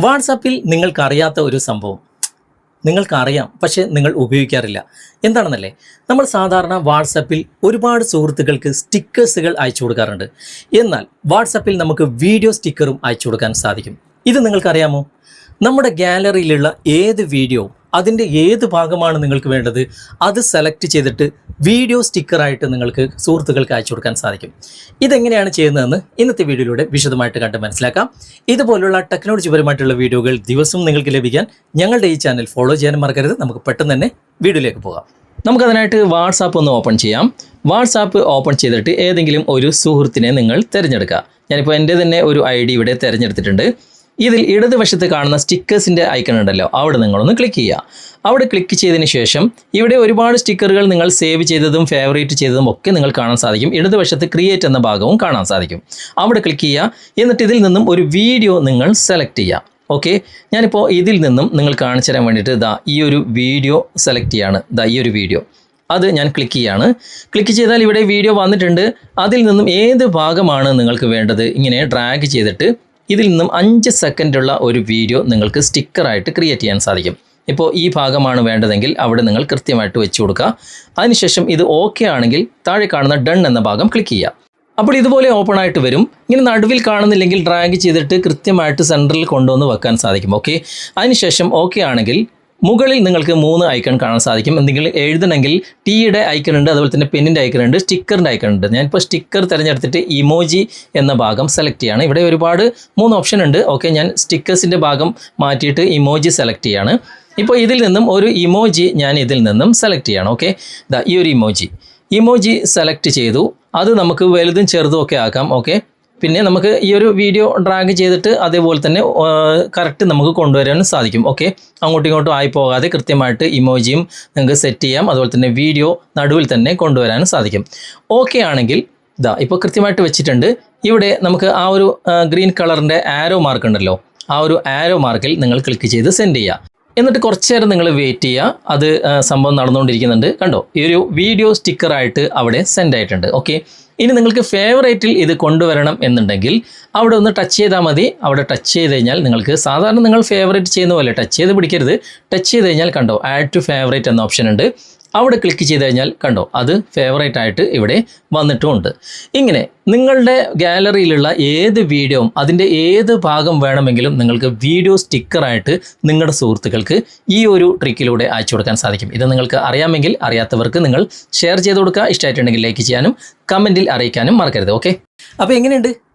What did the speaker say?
വാട്സാപ്പിൽ നിങ്ങൾക്കറിയാത്ത ഒരു സംഭവം. നിങ്ങൾക്കറിയാം പക്ഷേ നിങ്ങൾ ഉപയോഗിക്കാറില്ല. എന്താണെന്നല്ലേ? നമ്മൾ സാധാരണ വാട്സപ്പിൽ ഒരുപാട് സുഹൃത്തുക്കൾക്ക് സ്റ്റിക്കേഴ്സുകൾ അയച്ചു കൊടുക്കാറുണ്ട്. എന്നാൽ വാട്സപ്പിൽ നമുക്ക് വീഡിയോ സ്റ്റിക്കറും അയച്ചു കൊടുക്കാൻ സാധിക്കും. ഇത് നിങ്ങൾക്കറിയാമോ? നമ്മുടെ ഗാലറിയിലുള്ള ഏത് വീഡിയോ അതിന്റെ ഏത് ഭാഗമാണ് നിങ്ങൾക്ക് വേണ്ടത്? അത് സെലക്ട് ചെയ്തിട്ട് വീഡിയോ സ്റ്റിക്കറായിട്ട് നിങ്ങൾക്ക് സുഹൃത്തുക്കൾക്ക് അയച്ചു കൊടുക്കാൻ സാധിക്കും. ഇതെങ്ങനെയാണ് ചെയ്യുന്നതെന്ന് ഇന്നത്തെ വീഡിയോയിലൂടെ വിശദമായിട്ട് കണ്ട് മനസ്സിലാക്കാം. ഇതുപോലുള്ള ടെക്നോളജി പരമായിട്ടുള്ള വീഡിയോകൾ ദിവസവും നിങ്ങൾക്ക് ലഭിക്കാൻ ഞങ്ങളുടെ ഈ ചാനൽ ഫോളോ ചെയ്യാൻ മറക്കരുത്. നമുക്ക് പെട്ടെന്ന് തന്നെ വീഡിയോയിലേക്ക് പോകാം. നമുക്കതിനായിട്ട് വാട്സാപ്പ് ഒന്ന് ഓപ്പൺ ചെയ്യാം. വാട്സാപ്പ് ഓപ്പൺ ചെയ്തിട്ട് ഏതെങ്കിലും ഒരു സുഹൃത്തിനെ നിങ്ങൾ തിരഞ്ഞെടുക്കുക ഞാനിപ്പോൾ എന്റെ തന്നെ ഒരു ഐ ഇവിടെ തിരഞ്ഞെടുത്തിട്ടുണ്ട്. ഇതിൽ ഇടതുവശത്ത് കാണുന്ന സ്റ്റിക്കേഴ്സിന്റെ ഐക്കൺ ഉണ്ടല്ലോ അവിടെ നിങ്ങളൊന്ന് ക്ലിക്ക് ചെയ്യുക. അവിടെ ക്ലിക്ക് ചെയ്തതിന് ശേഷം ഇവിടെ ഒരുപാട് സ്റ്റിക്കറുകൾ നിങ്ങൾ സേവ് ചെയ്തതും ഫേവറേറ്റ് ചെയ്തതും ഒക്കെ നിങ്ങൾ കാണാൻ സാധിക്കും. ഇടതുവശത്ത് ക്രിയേറ്റ് എന്ന ഭാഗവും കാണാൻ സാധിക്കും. അവിടെ ക്ലിക്ക് ചെയ്യുക. എന്നിട്ട് ഇതിൽ നിന്നും ഒരു വീഡിയോ നിങ്ങൾ സെലക്ട് ചെയ്യുക. ഓക്കെ ഞാനിപ്പോൾ ഇതിൽ നിന്നും നിങ്ങൾ കാണിച്ചു തരാൻ വേണ്ടിയിട്ട് ഇതാ ഈ ഒരു വീഡിയോ സെലക്ട് ചെയ്യാണ്. ഇതാ ഈ ഒരു വീഡിയോ അത് ഞാൻ ക്ലിക്ക് ചെയ്യാണ്. ക്ലിക്ക് ചെയ്താൽ ഇവിടെ വീഡിയോ വന്നിട്ടുണ്ട്. അതിൽ നിന്നും ഏത് ഭാഗമാണ് നിങ്ങൾക്ക് വേണ്ടത്? ഇങ്ങനെ ഡ്രാഗ് ചെയ്തിട്ട് ഇതിൽ നിന്നും അഞ്ച് സെക്കൻഡുള്ള ഒരു വീഡിയോ നിങ്ങൾക്ക് സ്റ്റിക്കറായിട്ട് ക്രിയേറ്റ് ചെയ്യാൻ സാധിക്കും. ഇപ്പോൾ ഈ ഭാഗമാണ് വേണ്ടതെങ്കിൽ അവിടെ നിങ്ങൾ കൃത്യമായിട്ട് വെച്ചു കൊടുക്കുക. അതിനുശേഷം ഇത് ഓക്കെ ആണെങ്കിൽ താഴെ കാണുന്ന ഡൺ എന്ന ഭാഗം ക്ലിക്ക് ചെയ്യുക. അപ്പോൾ ഇതുപോലെ ഓപ്പൺ ആയിട്ട് വരും. ഇങ്ങനെ നടുവിൽ കാണുന്നില്ലെങ്കിൽ ഡ്രാഗ് ചെയ്തിട്ട് കൃത്യമായിട്ട് സെന്ററിൽ കൊണ്ടുവന്ന് വെക്കാൻ സാധിക്കും ഓക്കെ അതിനുശേഷം ഓക്കെ ആണെങ്കിൽ മുകളിൽ നിങ്ങൾക്ക് മൂന്ന് ഐക്കൺ കാണാൻ സാധിക്കും. എന്തെങ്കിലും എഴുതണമെങ്കിൽ ടീയുടെ ഐക്കൺ ഉണ്ട് അതുപോലെ തന്നെ പെന്നിന്റെ ഐക്കൺ ഉണ്ട് സ്റ്റിക്കറിന്റെ ഐക്കൺ ഉണ്ട്. ഞാനിപ്പോൾ സ്റ്റിക്കർ തിരഞ്ഞെടുത്തിട്ട് ഇമോജി എന്ന ഭാഗം സെലക്ട് ചെയ്യാണ്. ഇവിടെ ഒരുപാട് മൂന്ന് ഓപ്ഷൻ ഉണ്ട്. ഓക്കെ ഞാൻ സ്റ്റിക്കേഴ്സിന്റെ ഭാഗം മാറ്റിയിട്ട് ഇമോജി സെലക്ട് ചെയ്യാണ്. ഇപ്പോൾ ഇതിൽ നിന്നും ഒരു ഇമോജി ഞാൻ ഇതിൽ നിന്നും സെലക്ട് ചെയ്യണം. ഓക്കെ ഈ ഒരു ഇമോജി ഇമോജി സെലക്ട് ചെയ്തു. അത് നമുക്ക് വലുതും ചെറുതും ഒക്കെ ആക്കാം. ഓക്കെ പിന്നെ നമുക്ക് ഈ ഒരു വീഡിയോ ഡ്രാഗ് ചെയ്തിട്ട് അതേപോലെ തന്നെ കറക്റ്റ് നമുക്ക് കൊണ്ടുവരാനും സാധിക്കും. ഓക്കെ അങ്ങോട്ടും ഇങ്ങോട്ടും ആയി പോകാതെ കൃത്യമായിട്ട് ഇമോജിയും നിങ്ങൾക്ക് സെറ്റ് ചെയ്യാം. അതുപോലെ തന്നെ വീഡിയോ നടുവിൽ തന്നെ കൊണ്ടുവരാനും സാധിക്കും. ഓക്കെ ആണെങ്കിൽ ഇതാ ഇപ്പോൾ കൃത്യമായിട്ട് വെച്ചിട്ടുണ്ട്. ഇവിടെ നമുക്ക് ആ ഒരു ഗ്രീൻ കളറിന്റെ ആരോ മാർക്ക് ഉണ്ടല്ലോ. ആ ഒരു ആരോ മാർക്കിൽ നിങ്ങൾ ക്ലിക്ക് ചെയ്ത് സെൻഡ് ചെയ്യുക എന്നിട്ട് കുറച്ച് നേരം നിങ്ങൾ വെയിറ്റ് ചെയ്യുക. അത് സംഭവം നടന്നുകൊണ്ടിരിക്കുന്നുണ്ട്. കണ്ടോ? ഈ ഒരു വീഡിയോ സ്റ്റിക്കറായിട്ട് അവിടെ സെൻഡ് ആയിട്ടുണ്ട്. ഓക്കെ ഇനി നിങ്ങൾക്ക് ഫേവറേറ്റിൽ ഇത് കൊണ്ടുവരണം എന്നുണ്ടെങ്കിൽ അവിടെ ഒന്ന് ടച്ച് ചെയ്താൽ മതി. അവിടെ ടച്ച് ചെയ്ത് കഴിഞ്ഞാൽ നിങ്ങൾക്ക് സാധാരണ നിങ്ങൾ ഫേവറേറ്റ് ചെയ്യുന്ന പോലെ ടച്ച് ചെയ്ത് പിടിക്കരുത്. ടച്ച് ചെയ്ത് കഴിഞ്ഞാൽ കണ്ടോ ആഡ് ടു ഫേവറേറ്റ് എന്ന ഓപ്ഷൻ ഉണ്ട്. അവിടെ ക്ലിക്ക് ചെയ്ത് കഴിഞ്ഞാൽ കണ്ടോ അത് ഫേവറേറ്റ് ആയിട്ട് ഇവിടെ വന്നിട്ടുമുണ്ട് ഇങ്ങനെ നിങ്ങളുടെ ഗാലറിയിലുള്ള ഏത് വീഡിയോയും അതിന്റെ ഏത് ഭാഗം വേണമെങ്കിലും നിങ്ങൾക്ക് വീഡിയോ സ്റ്റിക്കറായിട്ട് നിങ്ങളുടെ സുഹൃത്തുക്കൾക്ക് ഈ ഒരു ട്രിക്കിലൂടെ അയച്ചു കൊടുക്കാൻ സാധിക്കും. ഇത് നിങ്ങൾക്ക് അറിയാമെങ്കിൽ അറിയാത്തവർക്ക് നിങ്ങൾ ഷെയർ ചെയ്ത് കൊടുക്കുക. ഇഷ്ടമായിട്ടുണ്ടെങ്കിൽ ലൈക്ക് ചെയ്യാനും കമന്റിൽ അറിയിക്കാനും മറക്കരുത് ഓക്കെ അപ്പോൾ എങ്ങനെയുണ്ട്?